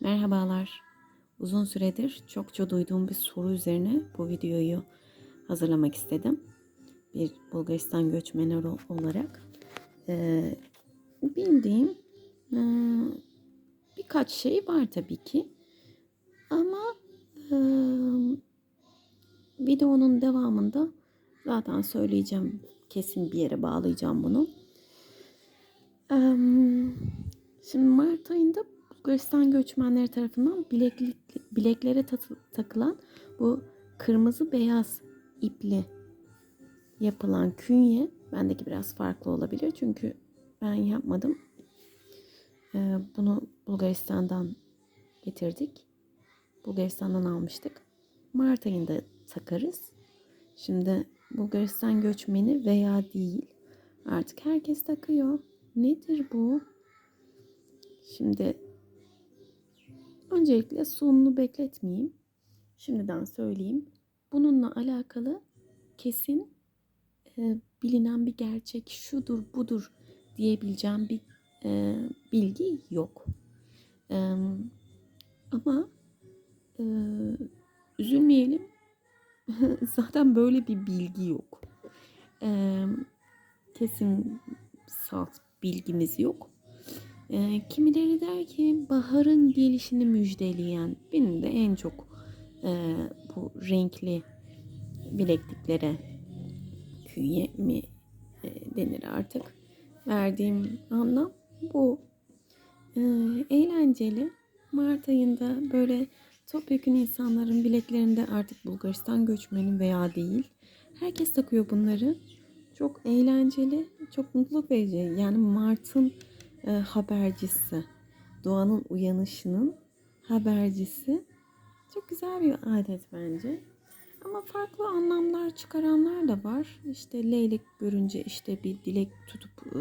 Merhabalar. Uzun süredir çokça duyduğum bir soru üzerine bu videoyu hazırlamak istedim. Bir Bulgaristan göçmeni ol- olarak Ee, bildiğim e, birkaç şey var tabii ki. Ama e, videonun devamında zaten söyleyeceğim. Kesin bir yere bağlayacağım bunu. Şimdi Mart ayında Bulgaristan göçmenleri tarafından bileklere takılan bu kırmızı beyaz ipli yapılan künye bendeki biraz farklı olabilir çünkü ben yapmadım. Ee, bunu Bulgaristan'dan getirdik. Bulgaristan'dan almıştık. Mart ayında takarız. Şimdi Bulgaristan göçmeni veya değil. Artık herkes takıyor. Nedir bu? Şimdi öncelikle sonunu bekletmeyeyim. Şimdiden söyleyeyim. Bununla alakalı kesin e, bilinen bir gerçek şudur budur diyebileceğim bir e, bilgi yok. E, ama e, üzülmeyelim. Zaten böyle bir bilgi yok. E, kesin salt bilgimiz yok. E, kimileri der ki baharın gelişini müjdeleyen benim de en çok e, bu renkli bilekliklere künye mi e, denir artık verdiğim anlam bu. E, eğlenceli. Mart ayında böyle topyekun insanların bileklerinde artık Bulgaristan göçmeni veya değil. Herkes takıyor bunları. Çok eğlenceli, çok mutluluk verici. Yani Mart'ın e, habercisi, doğanın uyanışının habercisi. Çok güzel bir adet bence. Ama farklı anlamlar çıkaranlar da var. İşte leylek görünce işte bir dilek tutup e,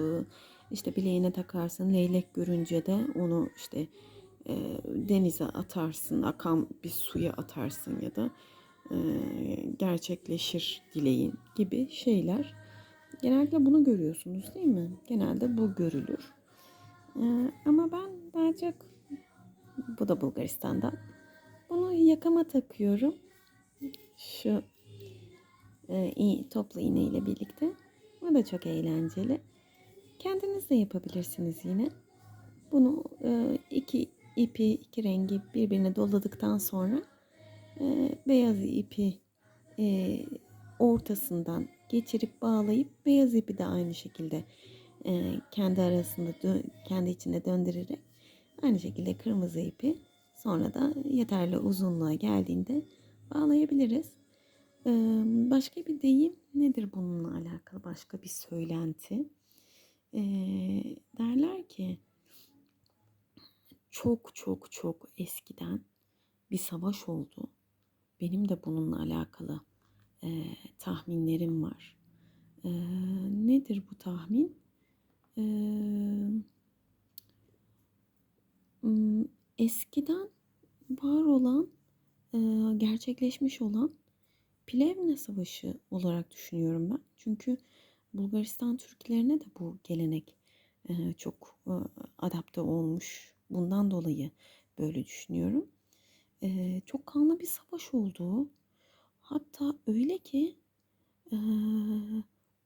işte bileğine takarsın. Leylek görünce de onu işte e, denize atarsın, akan bir suya atarsın ya da e, gerçekleşir dileğin gibi şeyler. Genellikle bunu görüyorsunuz değil mi? Genelde bu görülür. E, ama ben daha çok bu da Bulgaristan'dan. Bunu yakama takıyorum. Şu e, i- toplu iğne ile birlikte. Bu da çok eğlenceli. Kendiniz de yapabilirsiniz yine. Bunu e, iki ipi, iki rengi birbirine doladıktan sonra e, beyaz ipi e, ortasından geçirip bağlayıp beyaz ipi de aynı şekilde e, kendi arasında kendi içinde döndürerek aynı şekilde kırmızı ipi sonra da yeterli uzunluğa geldiğinde bağlayabiliriz. Ee, başka bir deyim nedir bununla alakalı başka bir söylenti? Ee, derler ki çok çok çok eskiden bir savaş oldu. Benim de bununla alakalı e, tahminlerim var. Ee, nedir bu tahmin? Eskiden var olan, gerçekleşmiş olan Plevne Savaşı olarak düşünüyorum ben. Çünkü Bulgaristan Türklerine de bu gelenek çok adapte olmuş. Bundan dolayı böyle düşünüyorum. Çok kanlı bir savaş oldu. Hatta öyle ki e,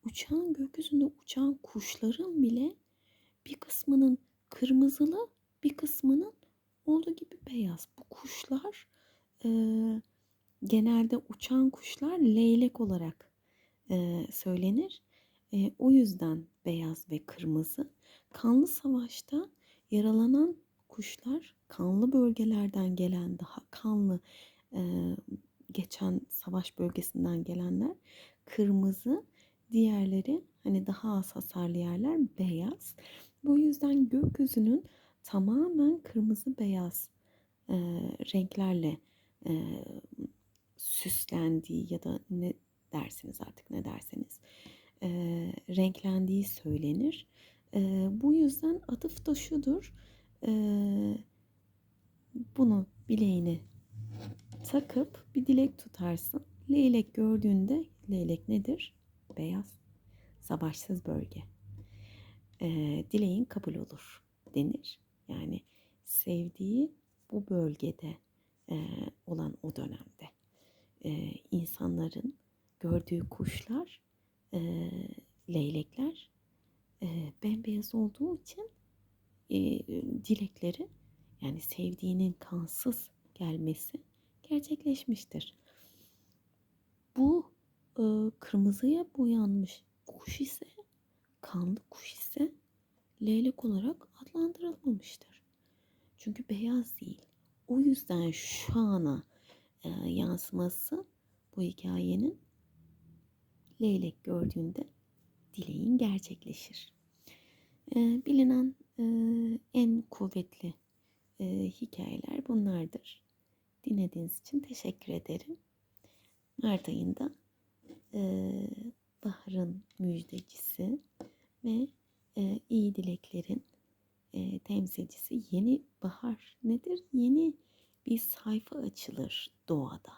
uçağın gökyüzünde uçan kuşların bile bir kısmının kırmızılı, bir kısmının olduğu gibi beyaz. Bu kuşlar e, genelde uçan kuşlar leylek olarak e, söylenir. E, o yüzden beyaz ve kırmızı. Kanlı savaşta yaralanan kuşlar kanlı bölgelerden gelen daha kanlı e, geçen savaş bölgesinden gelenler kırmızı diğerleri hani daha az hasarlı yerler beyaz. Bu yüzden gökyüzünün tamamen kırmızı beyaz e, renklerle e, süslendiği ya da ne dersiniz artık ne derseniz e, renklendiği söylenir. E, bu yüzden atıf da şudur. E, bunu bileğine takıp bir dilek tutarsın. Leylek gördüğünde leylek nedir? Beyaz, savaşsız bölge. E, dileğin kabul olur denir. Yani sevdiği bu bölgede e, olan o dönemde e, insanların gördüğü kuşlar, e, leylekler e, bembeyaz olduğu için e, dilekleri yani sevdiğinin kansız gelmesi gerçekleşmiştir. Bu e, kırmızıya boyanmış kuş ise kanlı kuş ise leylek olarak adlandırılmamıştır. Çünkü beyaz değil. O yüzden şu ana e, yansıması bu hikayenin leylek gördüğünde dileğin gerçekleşir. E, bilinen e, en kuvvetli e, hikayeler bunlardır. Dinlediğiniz için teşekkür ederim. Mart ayında e, baharın müjdecisi ve e, iyi dileklerin e, temsilcisi yeni bahar nedir? Yeni bir sayfa açılır doğada.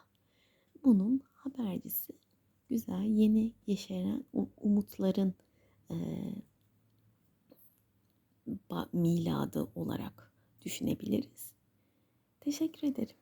Bunun habercisi güzel yeni yeşeren umutların e, miladı olarak düşünebiliriz. Teşekkür ederim.